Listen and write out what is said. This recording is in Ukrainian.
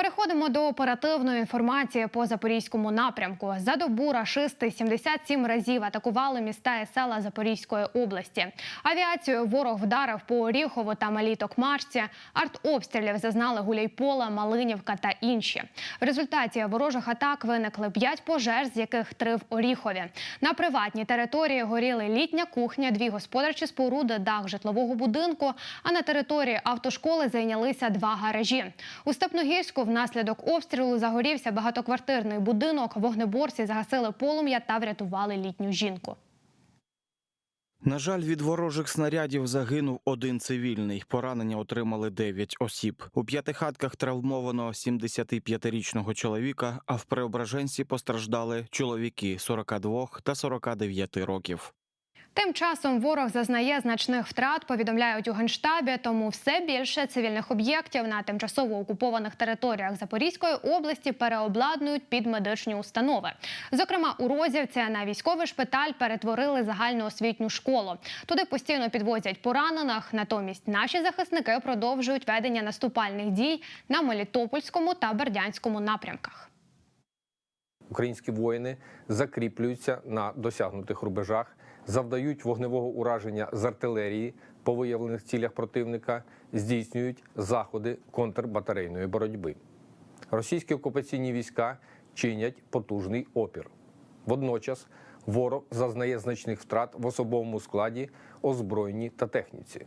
Переходимо до оперативної інформації по запорізькому напрямку. За добу рашисти 77 разів атакували міста і села Запорізької області. Авіацією ворог вдарив по Оріхову та Малій Токмачці. Артобстрілів зазнали Гуляйполе, Малинівка та інші. В результаті ворожих атак виникли 5 пожеж, з яких три в Оріхові. На приватній території горіли літня кухня, дві господарчі споруди, дах житлового будинку. А на території автошколи зайнялися два гаражі. У Степногірську внаслідок обстрілу загорівся багатоквартирний будинок. Вогнеборці загасили полум'я та врятували літню жінку. На жаль, від ворожих снарядів загинув один цивільний. Поранення отримали 9 осіб. У п'ятихатках травмовано 75-річного чоловіка, а в Преображенці постраждали чоловіки 42 та 49 років. Тим часом ворог зазнає значних втрат, повідомляють у генштабі. Тому все більше цивільних об'єктів на тимчасово окупованих територіях Запорізької області переобладнують під медичні установи. Зокрема, у Розівці на військовий шпиталь перетворили загальноосвітню школу. Туди постійно підвозять поранених. Натомість наші захисники продовжують ведення наступальних дій на Мелітопольському та Бердянському напрямках. Українські воїни закріплюються на досягнутих рубежах, завдають вогневого ураження з артилерії по виявлених цілях противника, здійснюють заходи контрбатарейної боротьби. Російські окупаційні війська чинять потужний опір. Водночас ворог зазнає значних втрат в особовому складі, озброєнні та техніці.